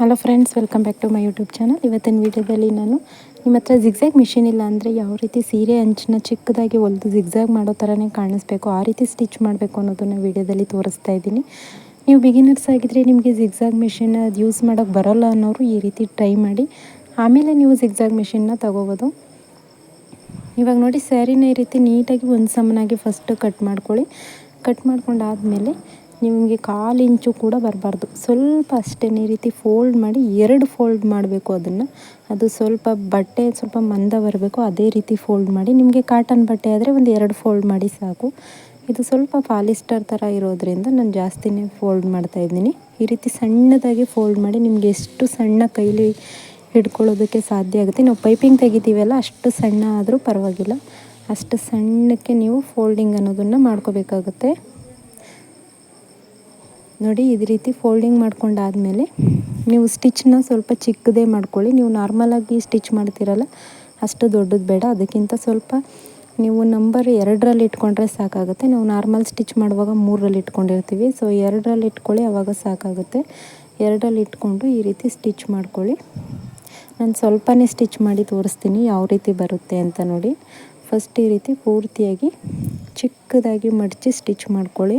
Hello friends welcome back to my YouTube channel ಇವತ್ತಿನ ವೀಡಿಯೋದಲ್ಲಿ ನಾನು ನಿಮ್ಮ ಹತ್ರ ಜಿಗ್ಸಾಗ್ ಮಿಷಿನ್ ಇಲ್ಲ ಅಂದರೆ ಯಾವ ರೀತಿ ಸೀರೆ ಅಂಚನ್ನ ಚಿಕ್ಕದಾಗಿ ಹೊಲಿದು ಜಿಗ್ಸಾಗ್ ಮಾಡೋ ಥರನೇ ಕಾಣಿಸ್ಬೇಕು, ಆ ರೀತಿ ಸ್ಟಿಚ್ ಮಾಡಬೇಕು ಅನ್ನೋದನ್ನು ವೀಡಿಯೋದಲ್ಲಿ ತೋರಿಸ್ತಾ ಇದ್ದೀನಿ. ನೀವು ಬಿಗಿನರ್ಸ್ ಆಗಿದ್ದರೆ ನಿಮಗೆ ಜಿಗ್ಸಾಗ್ ಮಿಷಿನ್ ಅದು ಯೂಸ್ ಮಾಡೋಕ್ಕೆ ಬರೋಲ್ಲ ಅನ್ನೋರು ಈ ರೀತಿ ಟ್ರೈ ಮಾಡಿ. ಆಮೇಲೆ ನೀವು ಜಿಗ್ಸಾಗ್ ಮಿಷಿನ್ನ ತೊಗೋಬೋದು. ಇವಾಗ ನೋಡಿ ಸ್ಯಾರಿನ ಈ ರೀತಿ ನೀಟಾಗಿ ಒಂದು ಸಮನಾಗಿ ಫಸ್ಟ್ ಕಟ್ ಮಾಡ್ಕೊಳ್ಳಿ. ಕಟ್ ಮಾಡ್ಕೊಂಡಾದಮೇಲೆ ನಿಮಗೆ ಕಾಲು ಇಂಚು ಕೂಡ ಬರಬಾರ್ದು. ಸ್ವಲ್ಪ ಅಷ್ಟೇ ಈ ರೀತಿ ಫೋಲ್ಡ್ ಮಾಡಿ ಎರಡು ಫೋಲ್ಡ್ ಮಾಡಬೇಕು ಅದನ್ನು. ಅದು ಸ್ವಲ್ಪ ಬಟ್ಟೆ ಸ್ವಲ್ಪ ಮಂದ ಬರಬೇಕು, ಅದೇ ರೀತಿ ಫೋಲ್ಡ್ ಮಾಡಿ. ನಿಮಗೆ ಕಾಟನ್ ಬಟ್ಟೆ ಆದರೆ ಒಂದು ಎರಡು ಫೋಲ್ಡ್ ಮಾಡಿ ಸಾಕು. ಇದು ಸ್ವಲ್ಪ ಪಾಲಿಸ್ಟರ್ ಥರ ಇರೋದ್ರಿಂದ ನಾನು ಜಾಸ್ತಿನೇ ಫೋಲ್ಡ್ ಮಾಡ್ತಾ ಇದ್ದೀನಿ. ಈ ರೀತಿ ಸಣ್ಣದಾಗಿ ಫೋಲ್ಡ್ ಮಾಡಿ ನಿಮಗೆ ಎಷ್ಟು ಸಣ್ಣ ಕೈಲಿ ಹಿಡ್ಕೊಳ್ಳೋದಕ್ಕೆ ಸಾಧ್ಯ ಆಗುತ್ತೆ. ನಾವು ಪೈಪಿಂಗ್ ತೆಗಿತೀವಲ್ಲ, ಅಷ್ಟು ಸಣ್ಣ ಆದರೂ ಪರವಾಗಿಲ್ಲ. ಅಷ್ಟು ಸಣ್ಣಕ್ಕೆ ನೀವು ಫೋಲ್ಡಿಂಗ್ ಅನ್ನೋದನ್ನು ಮಾಡ್ಕೋಬೇಕಾಗುತ್ತೆ. ನೋಡಿ, ಇದೇ ರೀತಿ ಫೋಲ್ಡಿಂಗ್ ಮಾಡ್ಕೊಂಡಾದಮೇಲೆ ನೀವು ಸ್ಟಿಚ್ನ ಸ್ವಲ್ಪ ಚಿಕ್ಕದೇ ಮಾಡ್ಕೊಳ್ಳಿ. ನೀವು ನಾರ್ಮಲಾಗಿ ಸ್ಟಿಚ್ ಮಾಡ್ತೀರಲ್ಲ, ಅಷ್ಟು ದೊಡ್ಡದು ಬೇಡ. ಅದಕ್ಕಿಂತ ಸ್ವಲ್ಪ ನೀವು ನಂಬರ್ ಎರಡರಲ್ಲಿ ಇಟ್ಕೊಂಡ್ರೆ ಸಾಕಾಗುತ್ತೆ. ನಾವು ನಾರ್ಮಲ್ ಸ್ಟಿಚ್ ಮಾಡುವಾಗ ಮೂರರಲ್ಲಿ ಇಟ್ಕೊಂಡಿರ್ತೀವಿ. ಸೊ ಎರಡರಲ್ಲಿ ಇಟ್ಕೊಳ್ಳಿ, ಅವಾಗ ಸಾಕಾಗುತ್ತೆ. ಎರಡರಲ್ಲಿ ಇಟ್ಕೊಂಡು ಈ ರೀತಿ ಸ್ಟಿಚ್ ಮಾಡ್ಕೊಳ್ಳಿ. ನಾನು ಸ್ವಲ್ಪನೇ ಸ್ಟಿಚ್ ಮಾಡಿ ತೋರಿಸ್ತೀನಿ ಯಾವ ರೀತಿ ಬರುತ್ತೆ ಅಂತ ನೋಡಿ. ಫಸ್ಟ್ ಈ ರೀತಿ ಪೂರ್ತಿಯಾಗಿ ಚಿಕ್ಕದಾಗಿ ಮಡಚಿ ಸ್ಟಿಚ್ ಮಾಡ್ಕೊಳ್ಳಿ.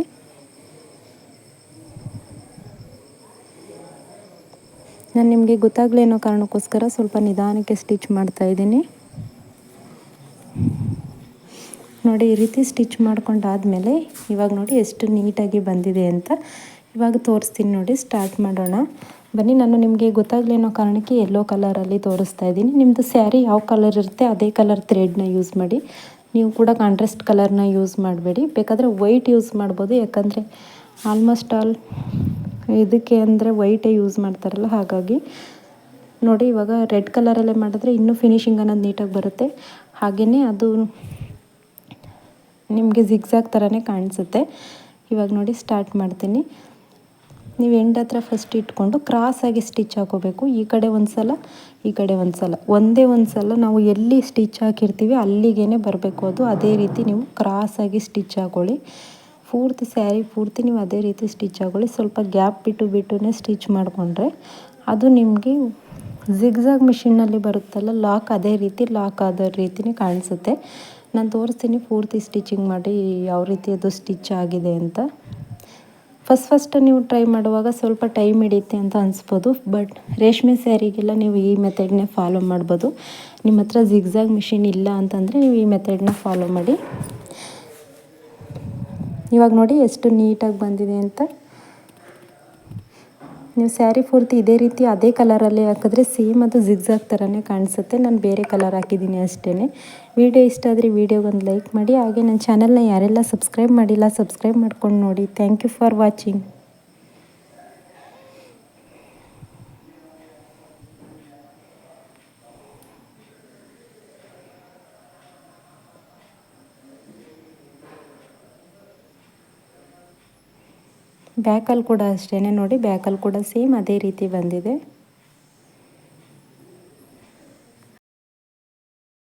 ನಾನು ನಿಮಗೆ ಗೊತ್ತಾಗಲೇನೋ ಕಾರಣಕ್ಕೋಸ್ಕರ ಸ್ವಲ್ಪ ನಿಧಾನಕ್ಕೆ ಸ್ಟಿಚ್ ಮಾಡ್ತಾ ಇದ್ದೀನಿ. ನೋಡಿ, ಈ ರೀತಿ ಸ್ಟಿಚ್ ಮಾಡ್ಕೊಂಡಾದಮೇಲೆ ಇವಾಗ ನೋಡಿ ಎಷ್ಟು ನೀಟಾಗಿ ಬಂದಿದೆ ಅಂತ. ಇವಾಗ ತೋರಿಸ್ತೀನಿ ನೋಡಿ, ಸ್ಟಾರ್ಟ್ ಮಾಡೋಣ. ಬನ್ನಿ, ನಾನು ನಿಮಗೆ ಗೊತ್ತಾಗಲೇನೋ ಕಾರಣಕ್ಕೆ ಯೆಲ್ಲೋ ಕಲರಲ್ಲಿ ತೋರಿಸ್ತಾ ಇದ್ದೀನಿ. ನಿಮ್ಮದು ಸ್ಯಾರಿ ಯಾವ ಕಲರ್ ಇರುತ್ತೆ, ಅದೇ ಕಲರ್ ಥ್ರೆಡ್ನ ಯೂಸ್ ಮಾಡಿ. ನೀವು ಕೂಡ ಕಾಂಟ್ರಾಸ್ಟ್ ಕಲರ್ನ ಯೂಸ್ ಮಾಡಬೇಡಿ. ಬೇಕಾದರೆ ವೈಟ್ ಯೂಸ್ ಮಾಡ್ಬೋದು, ಯಾಕಂದರೆ ಆಲ್ಮೋಸ್ಟ್ ಆಲ್ ಇದಕ್ಕೆ ಅಂದರೆ ವೈಟೇ ಯೂಸ್ ಮಾಡ್ತಾರಲ್ಲ, ಹಾಗಾಗಿ. ನೋಡಿ, ಇವಾಗ ರೆಡ್ ಕಲರಲ್ಲೇ ಮಾಡಿದ್ರೆ ಇನ್ನೂ ಫಿನಿಶಿಂಗ್ ಅನ್ನೋದು ನೀಟಾಗಿ ಬರುತ್ತೆ. ಹಾಗೆಯೇ ಅದು ನಿಮಗೆ ಜಿಗ್ಸಾಗ್ ಥರನೇ ಕಾಣಿಸುತ್ತೆ. ಇವಾಗ ನೋಡಿ ಸ್ಟಾರ್ಟ್ ಮಾಡ್ತೀನಿ. ನೀವು ಎಂಡ್ ಹತ್ರ ಫಸ್ಟ್ ಇಟ್ಕೊಂಡು ಕ್ರಾಸಾಗಿ ಸ್ಟಿಚ್ ಹಾಕೋಬೇಕು. ಈ ಕಡೆ ಒಂದು ಸಲ ಈ ಕಡೆ ಒಂದು ಸಲ ಒಂದೇ ಒಂದು ಸಲ ನಾವು ಎಲ್ಲಿ ಸ್ಟಿಚ್ ಹಾಕಿರ್ತೀವಿ ಅಲ್ಲಿಗೇ ಬರಬೇಕು. ಅದು ಅದೇ ರೀತಿ ನೀವು ಕ್ರಾಸಾಗಿ ಸ್ಟಿಚ್ ಹಾಕೊಳ್ಳಿ. ಪೂರ್ತಿ ಸ್ಯಾರಿ ಪೂರ್ತಿ ನೀವು ಅದೇ ರೀತಿ ಸ್ಟಿಚ್ ಆಗೋಳಿ ಸ್ವಲ್ಪ ಗ್ಯಾಪ್ ಬಿಟ್ಟು ಬಿಟ್ಟು ಸ್ಟಿಚ್ ಮಾಡಿಕೊಂಡ್ರೆ ಅದು ನಿಮಗೆ ಝಿಗ್ಝಾಗ್ ಮಿಷಿನ್ನಲ್ಲಿ ಬರುತ್ತಲ್ಲ ಲಾಕ್ ಅದೇ ರೀತಿ ಲಾಕ್ ಆದ ರೀತಿಯೇ ಕಾಣಿಸುತ್ತೆ. ನಾನು ತೋರಿಸ್ತೀನಿ ಪೂರ್ತಿ ಸ್ಟಿಚಿಂಗ್ ಮಾಡಿ ಯಾವ ರೀತಿ ಅದು ಸ್ಟಿಚ್ ಆಗಿದೆ ಅಂತ. ಫಸ್ಟ್ ಫಸ್ಟ್ ನೀವು ಟ್ರೈ ಮಾಡುವಾಗ ಸ್ವಲ್ಪ ಟೈಮ್ ಹಿಡಿಯುತ್ತೆ ಅಂತ ಅನಿಸ್ಬೋದು. ಬಟ್ ರೇಷ್ಮೆ ಸ್ಯಾರಿಗೆಲ್ಲ ನೀವು ಈ ಮೆಥಡ್ನೇ ಫಾಲೋ ಮಾಡ್ಬೋದು. ನಿಮ್ಮ ಹತ್ರ ಝಿಗ್ಝಾಗ್ ಮಿಷಿನ್ ಇಲ್ಲ ಅಂತಂದರೆ ನೀವು ಈ ಮೆಥಡ್ನ ಫಾಲೋ ಮಾಡಿ. ಇವಾಗ ನೋಡಿ ಎಷ್ಟು ನೀಟಾಗಿ ಬಂದಿದೆ ಅಂತ. ನೀವು ಸ್ಯಾರಿ ಪೂರ್ತಿ ಇದೇ ರೀತಿ ಅದೇ ಕಲರಲ್ಲಿ ಹಾಕಿದ್ರೆ ಸೇಮ್ ಅದು ಜಿಗ್ಜಾಗ್ ಥರನೇ ಕಾಣಿಸುತ್ತೆ. ನಾನು ಬೇರೆ ಕಲರ್ ಹಾಕಿದ್ದೀನಿ ಅಷ್ಟೇ ವಿಡಿಯೋ ಇಷ್ಟ ಆದರೆ ವಿಡಿಯೋಗೊಂದು ಲೈಕ್ ಮಾಡಿ. ಹಾಗೆ ನನ್ನ ಚಾನಲ್ನ ಯಾರೆಲ್ಲ ಸಬ್ಸ್ಕ್ರೈಬ್ ಮಾಡಿಲ್ಲ, ಸಬ್ಸ್ಕ್ರೈಬ್ ಮಾಡ್ಕೊಂಡು ನೋಡಿ. Thank you for watching. ಬ್ಯಾಕಲ್ಲಿ ಕೂಡ ಅಷ್ಟೇ ನೋಡಿ ಬ್ಯಾಕಲ್ಲಿ ಕೂಡ ಸೇಮ್ ಅದೇ ರೀತಿ ಬಂದಿದೆ.